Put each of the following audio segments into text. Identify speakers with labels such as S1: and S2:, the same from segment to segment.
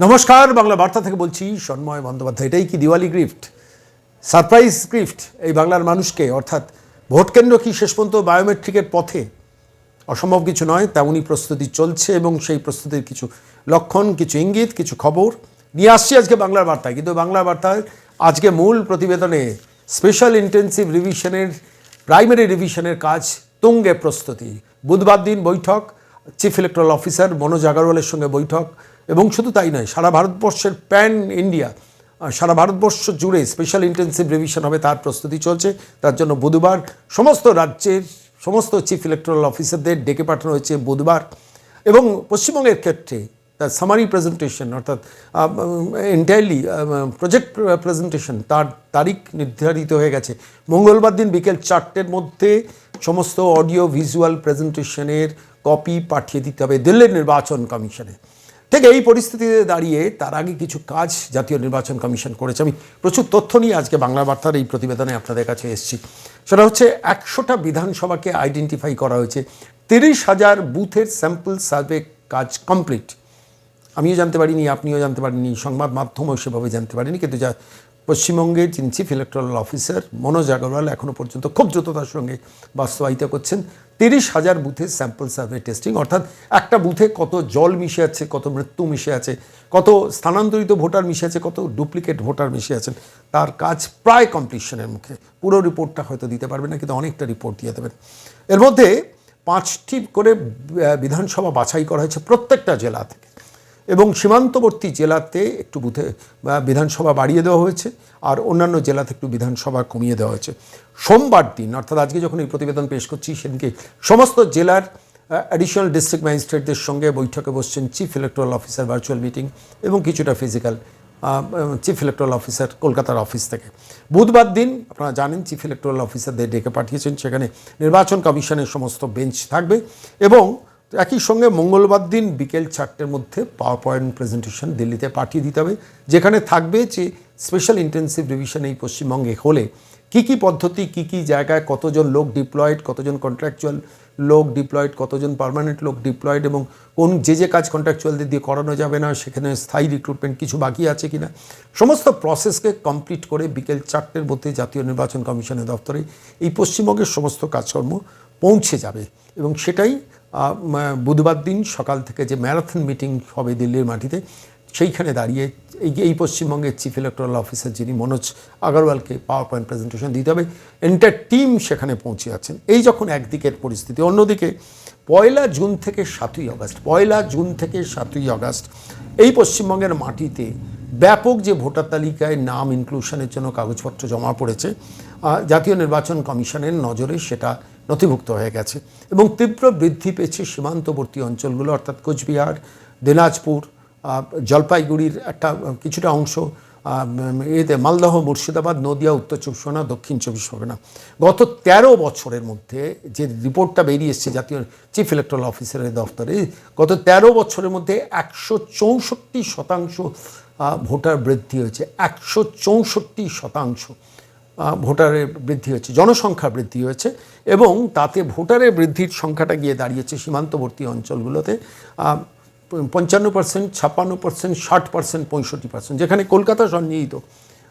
S1: নমস্কার, বাংলা বার্তা থেকে বলছি, সন্ময় বন্দ্যোপাধ্যায়, এটাই কি দিওয়ালি গিফট সারপ্রাইজ গিফট এই বাংলার মানুষকে, অর্থাৎ ভোট কেন্দ্র কি শেষ পর্যন্ত বায়োমেট্রিকের পথে? অসম্ভব কিছু নয়, তেমনই প্রস্তুতি চলছে এবং সেই প্রস্তুতির কিছু লক্ষণ, কিছু ইঙ্গিত, কিছু খবর নিয়ে আসছি আজকে বাংলার বার্তায়। কিন্তু বাংলা বার্তায় আজকে মূল প্রতিবেদনে স্পেশাল ইন্টেন্সিভ রিভিশনের প্রাইমারি রিভিশনের কাজ তুঙ্গে প্রস্তুতি। বুধবার দিন বৈঠক চিফ ইলেকট্রাল অফিসার মনোজ আগরওয়ালের সঙ্গে বৈঠক এবং শুধু তাই নয়, সারা ভারতবর্ষের প্যান ইন্ডিয়া সারা ভারতবর্ষ জুড়ে স্পেশাল ইন্টেন্সিভ রিভিশন হবে, তার প্রস্তুতি চলছে। তার জন্য বুধবার সমস্ত রাজ্যের সমস্ত চিফ ইলেকট্রাল অফিসারদের ডেকে পাঠানো হয়েছে বুধবার। এবং পশ্চিমবঙ্গের ক্ষেত্রে তার সামারি প্রেজেন্টেশন অর্থাৎ এন্টায়ারলি প্রজেক্ট প্রেজেন্টেশন তার তারিখ নির্ধারিত হয়ে গেছে। মঙ্গলবার দিন বিকেল চারটের মধ্যে সমস্ত অডিও ভিজুয়াল প্রেজেন্টেশনের কপি পাঠিয়ে দিতে হবে দিল্লির নির্বাচন কমিশনে। ঠিক এই পরিস্থিতিতে দাঁড়িয়ে তার আগে কিছু কাজ জাতীয় নির্বাচন কমিশন করেছে। আমি প্রচুর তথ্য নিয়ে আজকে বাংলা বার্তার এই প্রতিবেদনে আপনাদের কাছে এসেছি। সেটা হচ্ছে, একশোটা বিধানসভাকে আইডেন্টিফাই করা হয়েছে। তিরিশ হাজার বুথের স্যাম্পল সার্ভে কাজ কমপ্লিট আমিও জানতে পারিনি, আপনিও জানতে পারেননি সংবাদ মাধ্যমও সেভাবে জানতে পারেনি, কিন্তু যা পশ্চিমবঙ্গের যিনি chief electoral officer Manoj Agarwal এখনও পর্যন্ত খুব দ্রুততার সঙ্গে বাস্তবায়িত করছেন। তিরিশ হাজার বুথে স্যাম্পল সার্ভে টেস্টিং, অর্থাৎ একটা বুথে কত জল মিশে আছে, কত মৃত্যু মিশে আছে, কত স্থানান্তরিত ভোটার মিশে আছে, কত ডুপ্লিকেট ভোটার মিশে আছেন, তার কাজ প্রায় কমপ্লিশনের মুখে। পুরো রিপোর্টটা হয়তো দিতে পারবেন না, কিন্তু অনেকটা রিপোর্ট দিয়ে দেবেন। এর মধ্যে পাঁচটি করে বিধানসভা বাছাই করা হয়েছে প্রত্যেকটা জেলা থেকে। এবং সীমান্তবর্তী জেলাতে একটু বুথে বিধানসভা বাড়িয়ে দেওয়া হয়েছে আর অন্যান্য জেলাতে একটু বিধানসভা কমিয়ে দেওয়া হয়েছে। সোমবার দিন, অর্থাৎ আজকে যখন এই প্রতিবেদন পেশ করছি, সেদিনকে সমস্ত জেলার অ্যাডিশনাল ডিস্ট্রিক্ট ম্যাজিস্ট্রেটদের সঙ্গে বৈঠকে বসছেন chief electoral officer virtual meeting এবং কিছুটা ফিজিক্যাল চিফ ইলেকট্রাল অফিসার কলকাতার অফিস থেকে। বুধবার দিন, আপনারা জানেন চিফ ইলেকট্রাল অফিসারদের ডেকে পাঠিয়েছেন, সেখানে নির্বাচন কমিশনের সমস্ত বেঞ্চ থাকবে এবং একই সঙ্গে মঙ্গলবার দিন বিকেল চারটের মধ্যে পাওয়ার পয়েন্ট প্রেজেন্টেশন দিল্লিতে পাঠিয়ে দিতে হবে, যেখানে থাকবে যে স্পেশাল ইন্টেন্সিভ রিভিশন এই পশ্চিমবঙ্গে হলে কি কি পদ্ধতি, কি কি জায়গায় কতজন লোক ডিপ্লয়েড কতজন কন্ট্রাকচুয়াল লোক ডিপ্লয়েড কতজন পার্মানেন্ট লোক ডিপ্লয়েড এবং কোন যে যে কাজ কন্ট্রাকচুয়ালদের দিয়ে করানো যাবে না, সেখানে স্থায়ী রিক্রুটমেন্ট কিছু বাকি আছে কিনা। সমস্ত প্রসেসকে কমপ্লিট করে বিকেল চারটের মধ্যে জাতীয় নির্বাচন কমিশনের দপ্তরে এই পশ্চিমবঙ্গের সমস্ত কাজকর্ম পৌঁছে যাবে এবং সেটাই বুধবার দিন সকাল থেকে যে ম্যারাথন মিটিং হবে দিল্লির মাটিতে, সেইখানে দাঁড়িয়ে এই পশ্চিমবঙ্গের চিফ ইলেকট্রাল অফিসার যিনি মনোজ আগরওয়ালকে পাওয়ার পয়েন্ট প্রেজেন্টেশন দিতে হবে। এন্টার টিম সেখানে পৌঁছে আছেন এই যখন একদিকের পরিস্থিতি, অন্যদিকে পয়লা জুন থেকে সাতই আগস্ট, পয়লা জুন থেকে সাতই আগস্ট, এই পশ্চিমবঙ্গের মাটিতে ব্যাপক যে ভোটার তালিকায় নাম ইনক্লুশনের জন্য কাগজপত্র জমা পড়েছে জাতীয় নির্বাচন কমিশনের নজরে সেটা নথিভুক্ত হয়ে গেছে এবং তীব্র বৃদ্ধি পেয়েছে সীমান্তবর্তী অঞ্চলগুলো, অর্থাৎ কোচবিহার, দিনাজপুর জলপাইগুড়ির একটা কিছুটা অংশ এতে মালদহ, মুর্শিদাবাদ, নদিয়া, উত্তর চব্বিশ পরগনা, দক্ষিণ চব্বিশ পরগনা। গত তেরো বছরের মধ্যে যে রিপোর্টটা বেরিয়ে এসছে জাতীয় চিফ ইলেকট্রাল অফিসারের দফতরে, গত তেরো বছরের মধ্যে একশো চৌষট্টি শতাংশ ভোটার বৃদ্ধি হয়েছে। একশো চৌষট্টি শতাংশ। ভোটারের বৃদ্ধি হয়েছে জনসংখ্যা বৃদ্ধি হয়েছে এবং তাতে ভোটারের বৃদ্ধির সংখ্যাটা গিয়ে দাঁড়িয়েছে সীমান্তবর্তী অঞ্চলগুলোতে। পঞ্চান্ন পার্সেন্ট, ছাপ্পান্ন পার্সেন্ট, ষাট পার্সেন্ট, পঁয়ষট্টি পার্সেন্ট, যেখানে কলকাতা সন্নিহিত,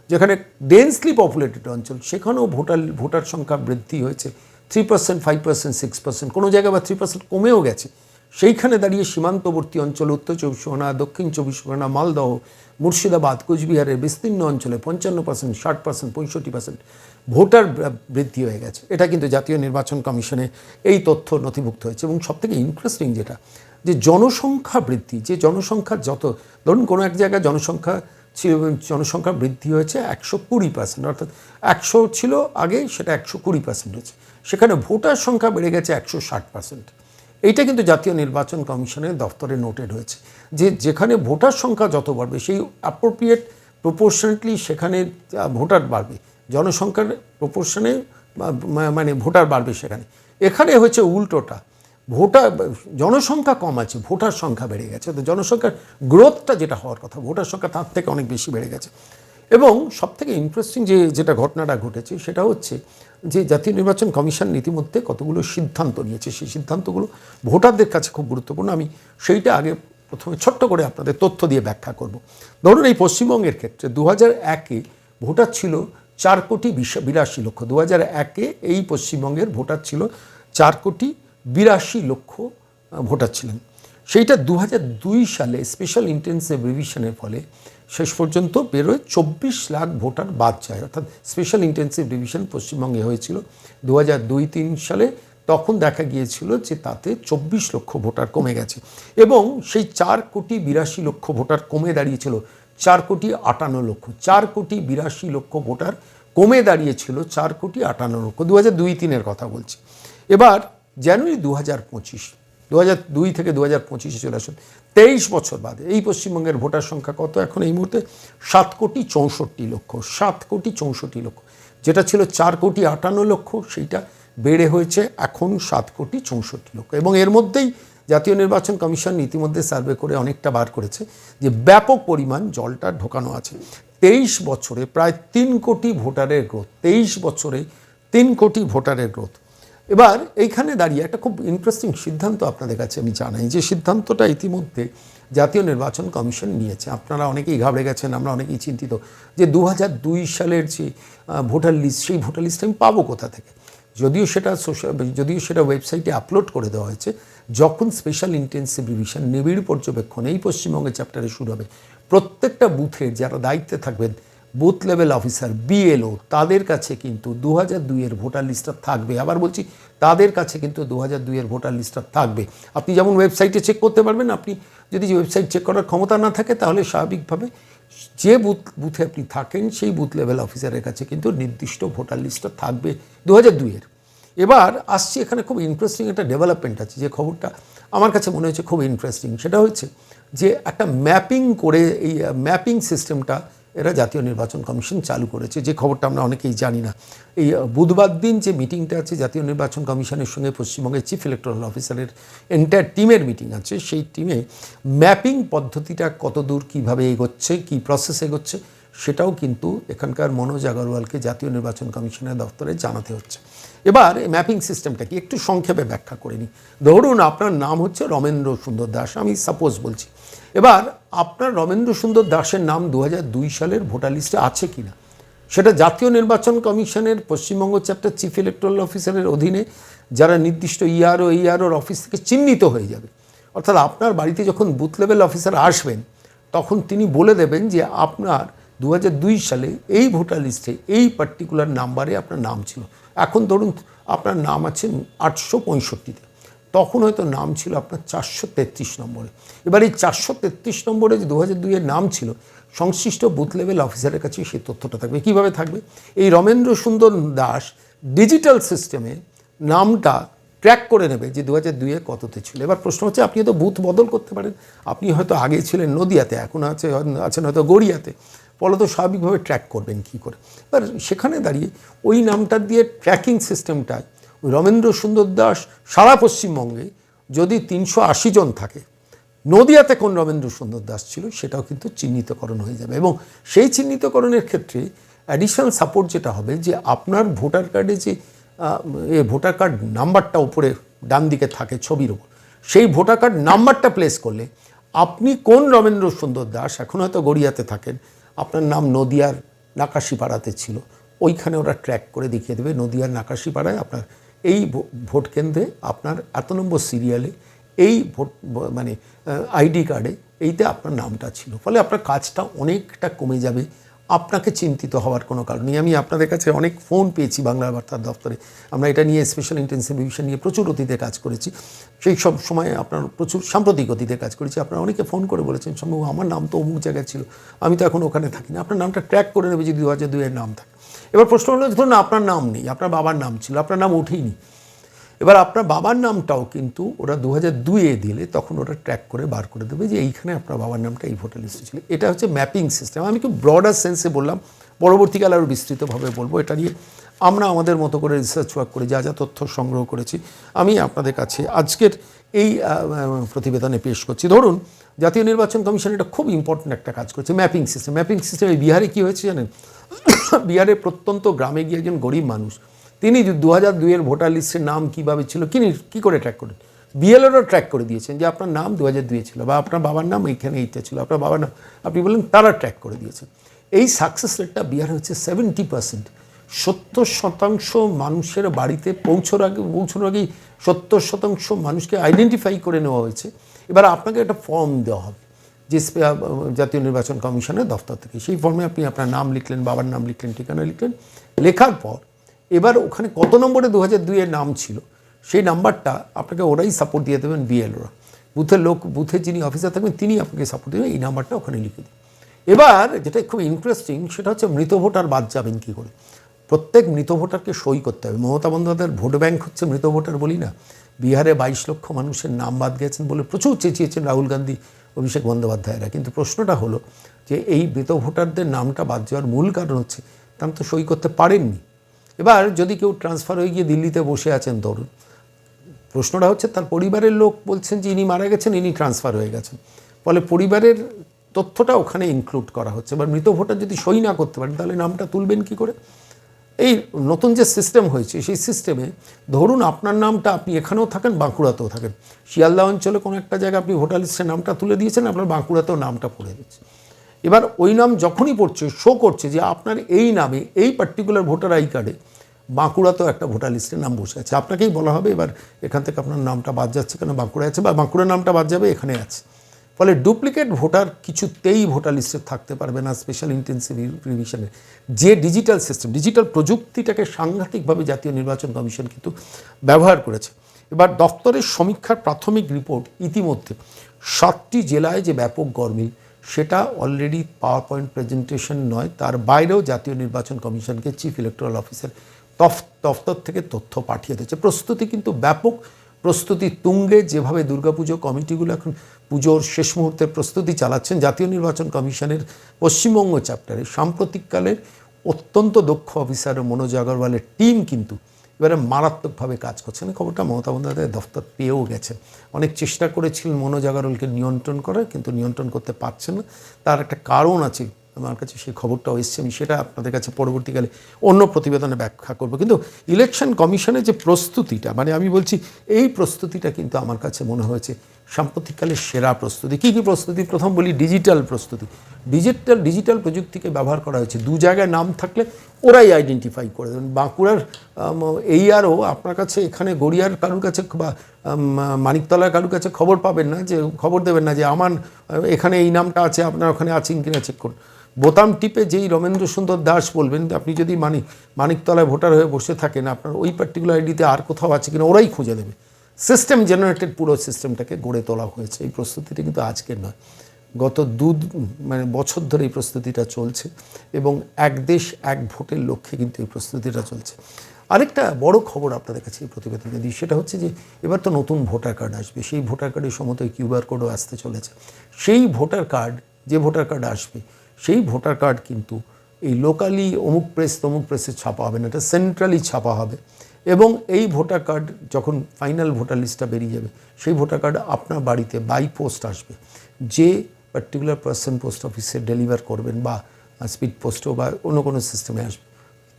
S1: যেখানে ডেন্সলি পপুলেটেড অঞ্চল, সেখানেও ভোটার ভোটার সংখ্যা বৃদ্ধি হয়েছে। Three percent five percent six percent কোনো জায়গায় বা থ্রি পার্সেন্ট কমেও গেছে। সেইখানে দাঁড়িয়ে সীমান্তবর্তী অঞ্চল উত্তর চব্বিশ পরগনা, দক্ষিণ চব্বিশ পরগনা, মালদহ মুর্শিদাবাদ, কোচবিহারের বিস্তীর্ণ অঞ্চলে পঞ্চান্ন পার্সেন্ট ষাট পার্সেন্ট পঁয়ষট্টি পার্সেন্ট ভোটার বৃদ্ধি হয়ে গেছে। এটা কিন্তু জাতীয় নির্বাচন কমিশনে এই তথ্য নথিভুক্ত হয়েছে। এবং সবথেকে ইন্টারেস্টিং যেটা, যে জনসংখ্যা বৃদ্ধি, যে জনসংখ্যা যত, ধরুন কোনো এক জায়গায় জনসংখ্যা ছিল, জনসংখ্যা বৃদ্ধি হয়েছে একশো কুড়ি পার্সেন্ট অর্থাৎ একশো ছিল আগে সেটা একশো কুড়ি পার্সেন্ট হয়েছে। সেখানে ভোটার সংখ্যা বেড়ে গেছে একশো ষাট পার্সেন্ট এইটা কিন্তু জাতীয় নির্বাচন কমিশনের দফতরে নোটেড হয়েছে যে যেখানে ভোটার সংখ্যা যত বাড়বে, সেই অ্যাপ্রোপ্রিয়েট প্রপোর্শনেটলি সেখানে ভোটার বাড়বে। জনসংখ্যার প্রপোর্শনে মানে ভোটার বাড়বে সেখানে। এখানে হচ্ছে উল্টোটা। ভোটার জনসংখ্যা কম আছে, ভোটার সংখ্যা বেড়ে গেছে। তো জনসংখ্যার গ্রোথটা যেটা হওয়ার কথা, ভোটার সংখ্যা তার থেকে অনেক বেশি বেড়ে গেছে। এবং সবথেকে ইন্টারেস্টিং যে, যেটা ঘটনাটা ঘটেছে, সেটা হচ্ছে যে জাতীয় নির্বাচন কমিশন ইতিমধ্যে কতগুলো সিদ্ধান্ত নিয়েছে, সেই সিদ্ধান্তগুলো ভোটারদের কাছে খুব গুরুত্বপূর্ণ। আমি সেইটা আগে প্রথমে ছোট্ট করে আপনাদের তথ্য দিয়ে ব্যাখ্যা করব। ধরুন এই পশ্চিমবঙ্গের ক্ষেত্রে দু হাজার একে ভোটার ছিল চার কোটি বিরাশি লক্ষ। দু হাজার একে এই পশ্চিমবঙ্গের ভোটার ছিল চার কোটি বিরাশি লক্ষ ভোটার ছিলেন। সেইটা দু সালে স্পেশাল ইন্টেন্সিভ রিভিশনের ফলে শেষ পর্যন্ত বেরোয় চব্বিশ লাখ ভোটার বাদ যায়। অর্থাৎ স্পেশাল ইন্টেন্সিভ ডিভিশন পশ্চিমবঙ্গে হয়েছিল দু হাজার দুই তিন সালে। তখন দেখা গিয়েছিল যে তাতে চব্বিশ লক্ষ ভোটার কমে গেছে এবং সেই চার কোটি বিরাশি লক্ষ ভোটার কমে দাঁড়িয়েছিল। চার কোটি আটান্ন লক্ষ, চার কোটি বিরাশি লক্ষ ভোটার কমে দাঁড়িয়েছিল, চার কোটি আটান্ন লক্ষ। দু হাজার দুই তিনের কথা বলছি। এবার জানুয়ারি দু হাজার পঁচিশ দু দুই থেকে দু হাজার পঁচিশে চলে আসুন। তেইশ বছর বাদে এই পশ্চিমবঙ্গের ভোটার সংখ্যা কত? এখন এই মুহূর্তে সাত কোটি চৌষট্টি লক্ষ, সাত কোটি চৌষট্টি লক্ষ। যেটা ছিল চার কোটি আটান্ন লক্ষ, সেইটা বেড়ে হয়েছে এখন সাত কোটি চৌষট্টি লক্ষ। এবং এর মধ্যেই জাতীয় নির্বাচন কমিশন ইতিমধ্যে সার্ভে করে অনেকটা বার করেছে যে ব্যাপক পরিমাণ জলটা ঢোকানো আছে। তেইশ বছরে প্রায় তিন কোটি ভোটারের গ্রোথ, তেইশ বছরে তিন কোটি ভোটারের গ্রোথ। এবার এইখানে দাঁড়িয়ে একটা খুব ইন্টারেস্টিং সিদ্ধান্ত আপনাদের কাছে আমি জানাই, যে সিদ্ধান্তটা ইতিমধ্যে জাতীয় নির্বাচন কমিশন নিয়েছে। আপনারা অনেকেই ঘাবড়ে গেছেন, আমরা অনেকেই চিন্তিত যে দু সালের যে ভোটার লিস্ট সেই ভোটার লিস্ট আমি পাবো কোথা থেকে? যদিও সেটা সোশ্যাল যদিও সেটা ওয়েবসাইটে আপলোড করে দেওয়া হয়েছে, যখন স্পেশাল ইন্টেন্সিভ রিভিশন নিবিড় পর্যবেক্ষণ এই পশ্চিমবঙ্গের চ্যাপ্টারে শুরু হবে, প্রত্যেকটা বুথের যারা দায়িত্বে থাকবেন বুথ লেভেল অফিসার, বিএলও, তাদের কাছে কিন্তু দু হাজার দুইয়ের ভোটার লিস্টটা থাকবে। আবার বলছি, তাদের কাছে কিন্তু দু হাজার দুইয়ের ভোটার লিস্টটা থাকবে। আপনি যেমন ওয়েবসাইটে চেক করতে পারবেন, আপনি যদি ওয়েবসাইট চেক করার ক্ষমতা না থাকে, তাহলে স্বাভাবিকভাবে যে বুথ, বুথে আপনি থাকেন, সেই বুথ লেভেল অফিসারের কাছে কিন্তু নির্দিষ্ট ভোটার লিস্টটা থাকবে দু হাজার দুইয়ের এবার আসছি, এখানে খুব ইন্টারেস্টিং একটা ডেভেলপমেন্ট আছে, যে খবরটা আমার কাছে মনে হচ্ছে খুব ইন্টারেস্টিং সেটা হচ্ছে যে একটা ম্যাপিং করে এই ম্যাপিং সিস্টেমটা এরা জাতীয় নির্বাচন কমিশন চালু করেছে। যে খবরটা আমরা অনেকেই জানি না। এই বুধবার দিন যে মিটিংটা আছে, জাতীয় নির্বাচন কমিশনের সঙ্গে পশ্চিমবঙ্গের চিফ ইলেকট্রাল অফিসারের এন্টায়ার টিমের মিটিং আছে। সেই টিমে ম্যাপিং পদ্ধতিটা কতদূর, কীভাবে এগোচ্ছে, কী প্রসেস এগোচ্ছে সেটাও কিন্তু এখানকার মনোজ আগরওয়ালকে জাতীয় নির্বাচন কমিশনের দপ্তরে জানাতে হচ্ছে। এবার এই ম্যাপিং সিস্টেমটা কি একটু সংক্ষেপে ব্যাখ্যা করে নিই ধরুন আপনার নাম হচ্ছে রমেন্দ্র সুন্দর দাস, আমি সাপোজ বলছি। এবার আপনার রমেন্দ্র সুন্দর দাসের নাম দু সালের ভোটার লিস্টে আছে কি না সেটা জাতীয় নির্বাচন কমিশনের পশ্চিমবঙ্গ চ্যাপ্টার চিফ ইলেকট্রাল অফিসারের অধীনে যারা নির্দিষ্ট ইআরও ইআরওর অফিস থেকে চিহ্নিত হয়ে যাবে। অর্থাৎ আপনার বাড়িতে যখন বুথ লেভেল অফিসার আসবেন, তখন তিনি বলে দেবেন যে আপনার দু সালে এই ভোটার লিস্টে এই পার্টিকুলার নাম্বারে আপনার নাম ছিল। এখন ধরুন আপনার নাম আছে আটশো পঁয়ষট্টিতে। তখন হয়তো নাম ছিল আপনার চারশো তেত্রিশ নম্বরে। এবার এই চারশো তেত্রিশ নম্বরে যে দু হাজার নাম ছিল, সংশ্লিষ্ট বুথ লেভেল অফিসারের কাছে সেই তথ্যটা থাকবে। কীভাবে থাকবে? এই রমেন্দ্র সুন্দর দাস ডিজিটাল সিস্টেমে নামটা ট্র্যাক করে নেবে যে দু হাজার দুইয়ে কততে ছিল। এবার প্রশ্ন হচ্ছে, আপনি তো বুথ বদল করতে পারেন। আপনি হয়তো আগে ছিলেন নদিয়াতে, এখন আছে, আছেন হয়তো গড়িয়াতে। ফলত স্বাভাবিকভাবে ট্র্যাক করবেন কি করে। এবার সেখানে দাঁড়িয়ে ওই নামটা দিয়ে ট্র্যাকিং সিস্টেমটায় ওই রমেন্দ্র সুন্দর দাস সারা পশ্চিমবঙ্গে যদি তিনশো আশি জন থাকে, নদিয়াতে কোন রমেন্দ্র সুন্দর দাস ছিল সেটাও কিন্তু চিহ্নিতকরণ হয়ে যাবে এবং সেই চিহ্নিতকরণের ক্ষেত্রে অ্যাডিশনাল সাপোর্ট যেটা হবে যে আপনার ভোটার কার্ডে যে এ ভোটার কার্ড নাম্বারটা উপরে ডান দিকে থাকে ছবির ওপর সেই ভোটার কার্ড নাম্বারটা প্লেস করলে আপনি কোন রমেন্দ্র সুন্দর দাস, এখন হয়তো গড়িয়াতে থাকেন আপনার নাম নদিয়ার নাকাশিপাড়াতে ছিল। ওইখানে ওরা ট্র্যাক করে দেখিয়ে দেবে নদিয়ার নাকাশিপাড়ায় আপনার এই ভোট কেন্দ্রে আপনার এত নম্বর সিরিয়ালে এই ভোট মানে আইডি কার্ডে এইতে আপনার নামটা ছিল। ফলে আপনার কাজটা অনেকটা কমে যাবে। আপনাকে চিন্তিত হওয়ার কোনো কারণ নেই। আমি আপনাদের কাছে অনেক ফোন পেয়েছি বাংলা বার্তার দপ্তরে। আমরা এটা নিয়ে স্পেশাল ইন্টেন্সিভ রিভিশন নিয়ে প্রচুর অতীতে কাজ করেছি। সেই সব সময় আপনার প্রচুর সাম্প্রতিক অতীতে কাজ করেছি। আপনারা অনেকে ফোন করে বলেছেন সম্ভব আমার নাম তো অমুক জায়গায় ছিল। আমি তো এখন ওখানে থাকি না। আপনার নামটা ট্র্যাক করে নেবে যদি দু হাজার দুইয়ের নাম থাকে। এবার প্রশ্ন হলো, ধরুন আপনার নাম নেই, আপনার বাবার নাম ছিল, আপনার নাম উঠেইনি এবার আপনার বাবার নামটাও কিন্তু ওরা দু হাজার দুইয়ে দিলে তখন ওরা ট্র্যাক করে বার করে দেবে যে এইখানে আপনার বাবার নামটা এই ভোটার লিস্টে ছিল। এটা হচ্ছে ম্যাপিং সিস্টেম আমি খুব ব্রডার সেন্সে বললাম, পরবর্তীকালে আরও বিস্তৃতভাবে বলব। এটা নিয়ে আমরা আমাদের মতো করে রিসার্চ ওয়ার্ক করে, যা যা তথ্য সংগ্রহ করেছি। আমি আপনাদের কাছে আজকের এই প্রতিবেদনে পেশ করছি। ধরুন, জাতীয় নির্বাচন কমিশন এটা খুব ইম্পর্ট্যান্ট একটা কাজ করছে ম্যাপিং সিস্টেম ম্যাপিং সিস্টেমে বিহারে কী হয়েছে জানেন? বিহারের প্রত্যন্ত গ্রামে গিয়ে একজন গরিব মানুষ তিনি দু হাজার দুইয়ের ভোটার লিস্টের নাম কীভাবে ছিল, কি কী করে ট্র্যাক করেন? বিএলওরা ট্র্যাক করে দিয়েছেন যে আপনার নাম দু হাজার দুয়ে ছিল বা আপনার বাবার নাম এইখানে এইটা ছিল, আপনার বাবার নাম আপনি বললেন তারা ট্র্যাক করে দিয়েছেন। এই সাকসেস রেটটা বিহারে হচ্ছে সেভেন্টি পার্সেন্ট সত্তর শতাংশ মানুষের বাড়িতে পৌঁছার আগে পৌঁছানোর আগেই সত্তর শতাংশ মানুষকে আইডেন্টিফাই করে নেওয়া হয়েছে। এবার আপনাকে একটা ফর্ম দেওয়া হবে, যে জাতীয় নির্বাচন কমিশনের দফতর থেকে। সেই ফর্মে আপনি আপনার নাম লিখলেন, বাবার নাম লিখলেন, ঠিকানা লিখলেন। লেখার পর এবার ওখানে কত নম্বরে দু হাজার দুইয়ের নাম ছিল? সেই নাম্বারটা আপনাকে ওরাই সাপোর্ট দিয়ে দেবেন বিএলওরা বুথের লোক, বুথের যিনি অফিসার থাকবেন তিনি আপনাকে সাপোর্ট দেবেন এই নাম্বারটা ওখানে লিখে দিন। এবার যেটা খুব ইন্টারেস্টিং সেটা হচ্ছে মৃত ভোটার বাদ যাবেন কী করে? প্রত্যেক মৃত ভোটারকে সই করতে হবে। মমতা বন্দ্যোপাধ্যায়ের ভোট ব্যাংক হচ্ছে মৃত ভোটার বলি না। বিহারে বাইশ লক্ষ মানুষের নাম বাদ গেছেন বলে প্রচুর চেঁচিয়েছেন রাহুল গান্ধী, অভিষেক বন্দ্যোপাধ্যায়রা। কিন্তু প্রশ্নটা হলো যে, এই মৃত ভোটারদের নামটা বাদ যাওয়ার মূল কারণ হচ্ছে তারা তো সই করতে পারেননি। এবার যদি কেউ ট্রান্সফার হয়ে গিয়ে দিল্লিতে বসে আছেন, ধরুন। প্রশ্নটা হচ্ছে, তার পরিবারের লোক বলছেন যে ইনি মারা গেছেন, ইনি ট্রান্সফার হয়ে গেছেন। ফলে পরিবারের তথ্যটা ওখানে ইনক্লুড করা হচ্ছে। এবার মৃত ভোটার যদি সই না করতে পারেন, তাহলে নামটা তুলবেন কি করে? এই নতুন যে সিস্টেম হয়েছে, সেই সিস্টেমে ধরুন আপনার নামটা আপনি এখানেও থাকেন, বাঁকুড়াতেও থাকেন। শিয়ালদা অঞ্চলে কোনো একটা জায়গায় আপনি ভোটার লিস্টে নামটা তুলে দিয়েছেন, আপনার বাঁকুড়াতেও নামটা পড়ে দিচ্ছে এবার ওই নাম যখনই পড়ছে শো করছে যে আপনার এই নামে, এই পার্টিকুলার ভোটার আই কার্ডে বাঁকুড়াতেও একটা ভোটার লিস্টের নাম বসে আছে। আপনাকেই বলা হবে এবার এখান থেকে আপনার নামটা বাদ যাচ্ছে কেন? বাঁকুড়ায় আছে বা বাঁকুড়ার নামটা বাদ যাবে, এখানে আছে। ফলে ডুপ্লিকেট ভোটার কিছুতেই ভোটার লিস্টে থাকতে পারবে না স্পেশাল ইন্টেন্সিভ রিভিশনে যে ডিজিটাল সিস্টেম ডিজিটাল প্রযুক্তিটাকে সাংঘাতিকভাবে জাতীয় নির্বাচন কমিশন কিন্তু ব্যবহার করেছে। এবার দপ্তরের সমীক্ষার প্রাথমিক রিপোর্ট ইতিমধ্যে সাতটি জেলায় যে ব্যাপক গরমিল সেটা অলরেডি পাওয়ার পয়েন্ট প্রেজেন্টেশন নয়, তার বাইরেও জাতীয় নির্বাচন কমিশনকে চিফ ইলেকট্রাল অফিসার দফতর থেকে তথ্য পাঠিয়ে দিয়েছে। প্রস্তুতি কিন্তু ব্যাপক, প্রস্তুতি তুঙ্গে, যেভাবে দুর্গাপুজো কমিটিগুলো এখন পুজোর শেষ মুহূর্তের প্রস্তুতি চালাচ্ছেন, জাতীয় নির্বাচন কমিশনের পশ্চিমবঙ্গ চ্যাপ্টারে সাম্প্রতিককালের অত্যন্ত দক্ষ অফিসার মনোজ আগরওয়ালের টিম কিন্তু এবারে মারাত্মকভাবে কাজ করছেন খবরটা মমতা বন্দ্যোপাধ্যায় দফতর পেয়েও গেছেন অনেক চেষ্টা করেছিলেন মনোজ আগরওয়ালকে নিয়ন্ত্রণ করার, কিন্তু নিয়ন্ত্রণ করতে পারছেন না। তার একটা কারণ আছে, আমার কাছে সেই খবরটাও এসছে, আমি সেটা আপনাদের কাছে পরবর্তীকালে অন্য প্রতিবেদনে ব্যাখ্যা করব। কিন্তু ইলেকশন কমিশনের যে প্রস্তুতিটা মানে আমি বলছি এই প্রস্তুতিটা কিন্তু আমার কাছে মনে হয়েছে সাম্প্রতিককালের সেরা প্রস্তুতি। কী কী প্রস্তুতি? প্রথম বলি ডিজিটাল প্রস্তুতি। ডিজিটাল ডিজিটাল প্রযুক্তিকে ব্যবহার করা হয়েছে। দু জায়গায় নাম থাকলে ওরাই আইডেন্টিফাই করে দেবেন। বাঁকুড়ার এই আরও আপনার কাছে এখানে গড়িয়ার কারুর কাছে বা মানিকতলার কারুর কাছে খবর পাবেন না যে, খবর দেবেন না যে, আমার এখানে এই নামটা আছে, আপনার ওখানে আছেন কিনা চেক করুন। বোতাম টিপে যেই রমেন্দ্র সুন্দর দাস বলবেন, আপনি যদি মানিক মানিকতলায় ভোটার হয়ে বসে থাকেন, আপনার ওই পার্টিকুলার আইডিতে আর কোথাও আছে কিনা, ওরাই খুঁজে দেবে। সিস্টেম জেনারেটেড পুরো সিস্টেমটাকে গড়ে তোলা হয়েছে। এই প্রস্তুতিটা কিন্তু আজকের নয়। গত দু মানে বছর ধরে এই প্রস্তুতিটা চলছে এবং এক দেশ এক ভোটের লক্ষ্যে কিন্তু এই প্রস্তুতিটা চলছে। আরেকটা বড় খবর আপনাদের কাছে এই প্রতিবেদনে দিই, সেটা হচ্ছে যে এবার তো নতুন ভোটার কার্ড আসবে। সেই ভোটার কার্ডের সময় কিউআর কোডও আসতে চলেছে। সেই ভোটার কার্ড, যে ভোটার কার্ড আসবে, সেই ভোটার কার্ড কিন্তু এই লোকালি অমুক প্রেস তমুক প্রেসে ছাপা হবে না। এটা সেন্ট্রালি ছাপা হবে। এবং এই ভোটার কার্ড যখন ফাইনাল ভোটার লিস্টটা বেরিয়ে যাবে, সেই ভোটার কার্ড আপনার বাড়িতে বাই পোস্ট আসবে। যে পার্টিকুলার পার্সন পোস্ট অফিসে ডেলিভার করবেন বা স্পিড পোস্টও বা অন্য কোনো সিস্টেমে আসবে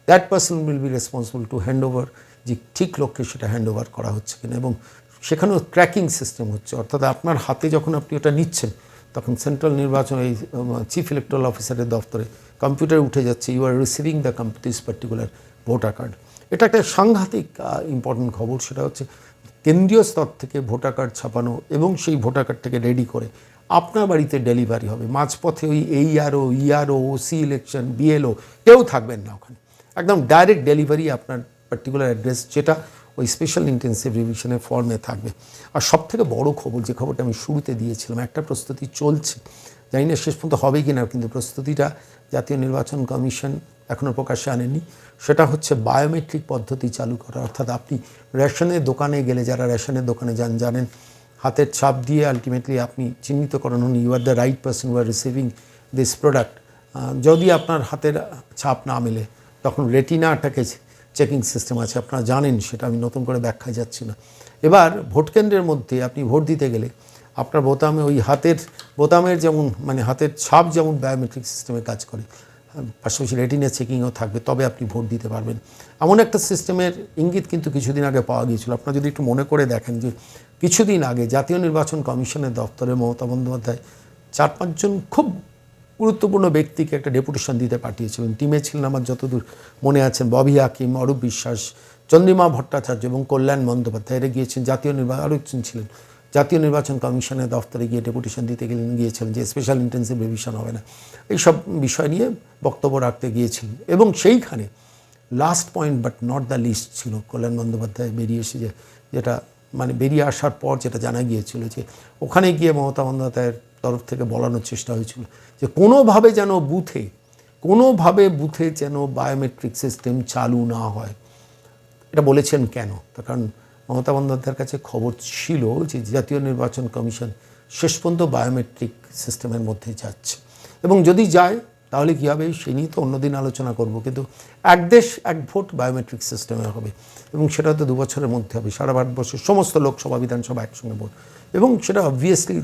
S1: that person will be responsible to hand over যে ঠিক লোককে সেটা হ্যান্ড ওভার করা হচ্ছে কিনা এবং সেখানেও ট্র্যাকিং সিস্টেম হচ্ছে। অর্থাৎ আপনার হাতে যখন আপনি ওটা নিচ্ছেন, তখন সেন্ট্রাল নির্বাচন এই চিফ ইলেকট্রাল অফিসারের দপ্তরে কম্পিউটার উঠে যাচ্ছে you are receiving the this particular voter card এটা একটা সাংঘাতিক ইম্পর্টেন্ট খবর, সেটা হচ্ছে কেন্দ্রীয় স্তর থেকে ভোটার কার্ড ছাপানো এবং সেই ভোটার কার্ডটাকে রেডি করে আপনার বাড়িতে ডেলিভারি হবে। মাঝপথে ওই এই আরও ইআরও ওসি ইলেকশন বিএলও কেউ থাকবেন না ওখানে। একদম ডাইরেক্ট ডেলিভারি আপনার পার্টিকুলার অ্যাড্রেস যেটা ওই স্পেশাল ইন্টেন্সিভ রিভিশনের ফর্মে থাকবে। আর সব থেকে বড় খবর, যে খবরটা আমি শুরুতে দিয়েছিলাম, একটা প্রস্তুতি চলছে। জানি না শেষ পর্যন্ত হবে কি না কিন্তু প্রস্তুতিটা জাতীয় নির্বাচন কমিশন এখনও প্রকাশ্যে আনেনি সেটা হচ্ছে বায়োমেট্রিক পদ্ধতি চালু করা। অর্থাৎ আপনি রেশনের দোকানে গেলে, যারা রেশনের দোকানে যান, জানেন হাতের ছাপ দিয়ে আলটিমেটলি আপনি চিহ্নিত করেন হন you are the right person you are receiving this product যদি আপনার হাতের ছাপ না মেলে, তখন রেটিনাটাকে চেকিং সিস্টেম আছে। আপনারা জানেন সেটা, আমি নতুন করে ব্যাখ্যা যাচ্ছি না। এবার ভোট কেন্দ্রের মধ্যে আপনি ভোট দিতে গেলে, আপনার বোতামে ওই হাতের, বোতামের যেমন মানে হাতের ছাপ যেমন বায়োমেট্রিক সিস্টেমে কাজ করে পাশাপাশি রেটিনা চেকিংও থাকবে, তবে আপনি ভোট দিতে পারবেন। এমন একটা সিস্টেমের ইঙ্গিত কিন্তু কিছুদিন আগে পাওয়া গিয়েছিল। আপনারা যদি একটু মনে করে দেখেন যে কিছুদিন আগে জাতীয় নির্বাচন কমিশনের দপ্তরে মমতা বন্দ্যোপাধ্যায় চার পাঁচজন খুব গুরুত্বপূর্ণ ব্যক্তিকে একটা ডেপুটেশন দিতে পাঠিয়েছিলেন। টিমে ছিলেন আমার যতদূর মনে আছেন ববি হাকিম, অরূপ বিশ্বাস, চন্দ্রিমা ভট্টাচার্য এবং কল্যাণ বন্দ্যোপাধ্যায়। এরা গিয়েছেন, জাতীয় নির্বাচন, আরও ছিলেন। জাতীয় নির্বাচন কমিশনের দফতরে গিয়ে ডেপুটেশন দিতে গেলেন গিয়েছিলেন যে স্পেশাল ইন্টেন্সিভ রিভিশন হবে না। এইসব বিষয় নিয়ে বক্তব্য রাখতে গিয়েছিলেন। এবং সেইখানে last point but not the list ছিল, কল্যাণ বন্দ্যোপাধ্যায় বেরিয়ে এসে যে, যেটা মানে বেরিয়ে আসার পর যেটা জানা গিয়েছিল যে, ওখানে গিয়ে মমতা বন্দ্যোপাধ্যায়ের তরফ থেকে বলানোর চেষ্টা হয়েছিল যে, কোনোভাবে যেন বুথে, কোনোভাবে বুথে যেন বায়োমেট্রিক সিস্টেম চালু না হয়। এটা বলেছেন কেন? তার কারণ মমতা বন্দ্যোপাধ্যায়ের কাছে খবর ছিল যে জাতীয় নির্বাচন কমিশন শেষ পর্যন্ত বায়োমেট্রিক সিস্টেমের মধ্যে যাচ্ছে। এবং যদি যায়, তাহলে কী হবে? সে নিয়ে তো অন্যদিন আলোচনা করব। কিন্তু এক দেশ, এক ভোট বায়োমেট্রিক সিস্টেমে হবে। এবং সেটা তো দু বছরের মধ্যে হবে। সারা ভারতবর্ষের সমস্ত লোকসভা, বিধানসভা একসঙ্গে ভোট। এবং সেটা অবভিয়াসলি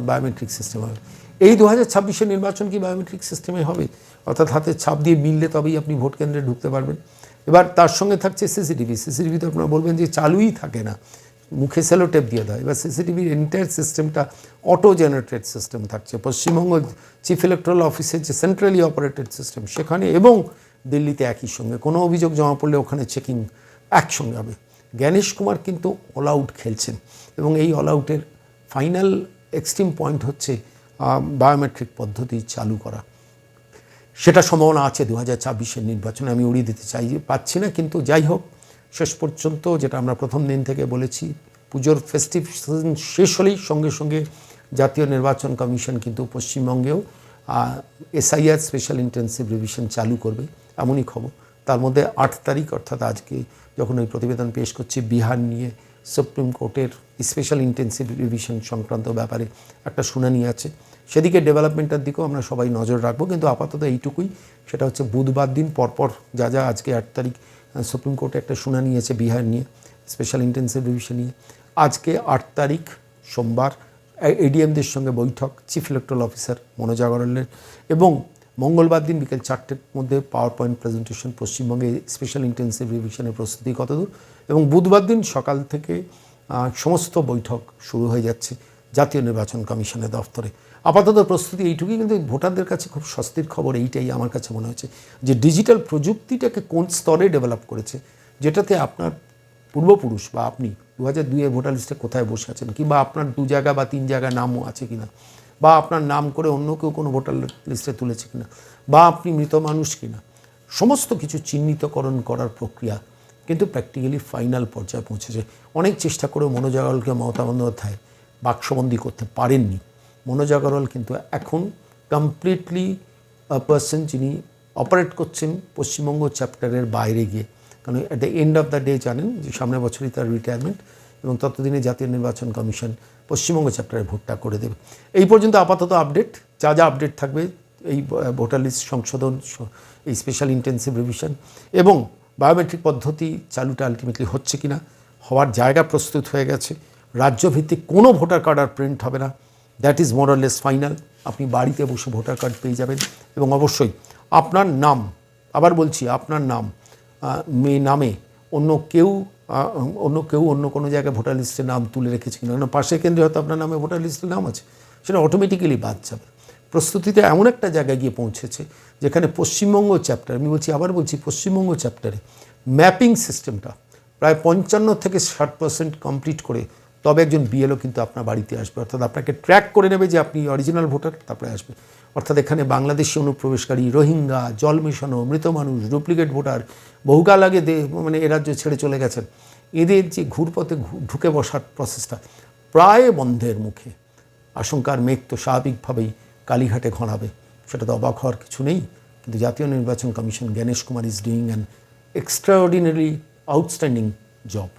S1: বায়োমেট্রিক সিস্টেম হবে। এই দু হাজার ছাব্বিশের নির্বাচন কি বায়োমেট্রিক সিস্টেমে হবে? অর্থাৎ হাতে ছাপ দিয়ে মিললে তবেই আপনি ভোট কেন্দ্রে ঢুকতে পারবেন। এবার তার সঙ্গে থাকছে সিসিটিভি। সিসিটিভি তো আপনারা বলবেন যে চালুই থাকে না। মুখে সেলো টেপ দিয়ে দেয় এবার সিসিটিভির এন্টায়ার সিস্টেমটা অটো জেনারেটেড সিস্টেম থাকছে। পশ্চিমবঙ্গ চিফ ইলেকট্রাল অফিসের যে সেন্ট্রালি অপারেটেড সিস্টেম সেখানে এবং দিল্লিতে একই সঙ্গে। কোনো অভিযোগ জমা পড়লে ওখানে চেকিং একসঙ্গে হবে। জ্ঞানেশ কুমার কিন্তু অল আউট খেলছেন এবং এই অল আউটের ফাইনাল এক্সট্রিম পয়েন্ট হচ্ছে বায়োমেট্রিক পদ্ধতি চালু করা। সেটা সম্ভাবনা আছে দু হাজার ছাব্বিশের নির্বাচনে, আমি উড়িয়ে দিতে চাই, পাচ্ছি না, কিন্তু যাই হোক, শেষ পর্যন্ত যেটা আমরা প্রথম দিন থেকে বলেছি, পুজোর ফেস্টিভ সিজন শেষ হলেই সঙ্গে সঙ্গে জাতীয় নির্বাচন কমিশন কিন্তু পশ্চিমবঙ্গেও এসআইআর স্পেশাল ইন্টেন্সিভ রিভিশন চালু করবে, এমনই খবর। তার মধ্যে আট তারিখ, অর্থাৎ আজকে যখন ওই প্রতিবেদন পেশ করছি, বিহার নিয়ে সুপ্রিম কোর্টের স্পেশাল ইন্টেন্সিভ রিভিশন সংক্রান্ত ব্যাপারে একটা শুনানি আছে। সেদিকে ডেভেলপমেন্টের দিকেও আমরা সবাই নজর রাখব, কিন্তু আপাতত এইটুকুই। সেটা হচ্ছে বুধবার দিন পরপর যা যা আজকে আট তারিখ সুপ্রিম কোর্টে একটা শুনানি আছে বিহার নিয়ে স্পেশাল ইন্টেন্সিভ রিভিশন নিয়ে। আজকে আট তারিখ, সোমবার এডিএমদের সঙ্গে বৈঠক চিফ ইলেকট্রাল অফিসার মনোজ আগরওয়ালের এবং মঙ্গলবার দিন বিকেল চারটের মধ্যে পাওয়ার পয়েন্ট প্রেজেন্টেশন পশ্চিমবঙ্গে স্পেশাল ইন্টেন্সিভ রিভিশনের প্রস্তুতি কতদূর? এবং বুধবার দিন সকাল থেকে সমস্ত বৈঠক শুরু হয়ে যাচ্ছে। জাতীয় নির্বাচন কমিশনের দফতরে। আপাতত প্রস্তুতি এইটুকুই, কিন্তু ভোটারদের কাছে খুব স্বস্তির খবর এইটাই আমার কাছে মনে হচ্ছে যে ডিজিটাল প্রযুক্তিটাকে কোন স্তরে ডেভেলপ করেছে, যেটাতে আপনার পূর্বপুরুষ বা আপনি দু হাজার দুইয়ের ভোটার লিস্টে কোথায় বসে আছেন, কিংবা আপনার দু জায়গা বা তিন জায়গায় নামও আছে কিনা, বা আপনার নাম করে অন্য কেউ কোনো ভোটার লিস্টে তুলেছে কিনা, বা আপনি মৃত মানুষ কিনা, সমস্ত কিছু চিহ্নিতকরণ করার প্রক্রিয়া কিন্তু প্র্যাকটিক্যালি ফাইনাল পর্যায়ে পৌঁছেছে। অনেক চেষ্টা করে মনোজ আগরওয়ালকে মমতা বন্দ্যোপাধ্যায় বাক্সবন্দি করতে পারেননি। মনোজ আগরওয়াল কিন্তু এখন কমপ্লিটলি পার্সন যিনি অপারেট করছেন পশ্চিমবঙ্গ চ্যাপ্টারের বাইরে গিয়ে। কারণ at the end of the day জানেন যে সামনের বছরই তার রিটায়ারমেন্ট এবং ততদিনে জাতীয় নির্বাচন কমিশন পশ্চিমবঙ্গ চ্যাপ্টারে ভোটটা করে দেবে। এই পর্যন্ত আপাতত আপডেট যা যা আপডেট থাকবে এই ভোটার লিস্ট সংশোধন এই স্পেশাল ইন্টেন্সিভ রিভিশন এবং বায়োমেট্রিক পদ্ধতি চালুটা আলটিমেটলি হচ্ছে কিনা, হওয়ার জায়গা প্রস্তুত হয়ে গেছে। রাজ্যভিত্তিক কোনো ভোটার কার্ড আর প্রিন্ট হবে না। দ্যাট ইজ মোরলেস ফাইনাল আপনি বাড়িতে বসে ভোটার কার্ড পেয়ে যাবেন এবং অবশ্যই আপনার নাম, আবার বলছি আপনার নাম মেয়ে নামে অন্য কেউ অন্য কেউ অন্য কোনো জায়গায় ভোটার লিস্টে নাম তুলে রেখেছে কিনা। কারণ পাশের কেন্দ্রে হয়তো আপনার নামে ভোটার লিস্টে নাম আছে, সেটা অটোমেটিক্যালি বাদ যাবে। প্রস্তুতিতে এমন একটা জায়গায় গিয়ে পৌঁছেছে, যেখানে পশ্চিমবঙ্গ চ্যাপ্টার আমি বলছি, আবার বলছি, পশ্চিমবঙ্গ চ্যাপ্টারে ম্যাপিং সিস্টেমটা প্রায় পঞ্চান্ন থেকে ষাট পার্সেন্ট কমপ্লিট করে তবে একজন বিএলও কিন্তু আপনার বাড়িতে আসবে। অর্থাৎ আপনাকে ট্র্যাক করে নেবে যে আপনি অরিজিনাল ভোটার তারপরে আসবে। অর্থাৎ এখানে বাংলাদেশি অনুপ্রবেশকারী, রোহিঙ্গা, জল মেশানো, মৃত মানুষ ডুপ্লিকেট ভোটার বহুকাল আগে দে মানে এ রাজ্য ছেড়ে চলে গেছেন। এদের যে ঘুরপথে ঢুকে বসার প্রসেসটা প্রায় বন্ধের মুখে। আশঙ্কার মেঘ তো স্বাভাবিকভাবেই কালীঘাটে ঘনাবে। সেটা তো অবাক হওয়ার কিছু নেই। কিন্তু জাতীয় নির্বাচন commission Gyanesh Kumar is doing an extraordinary outstanding job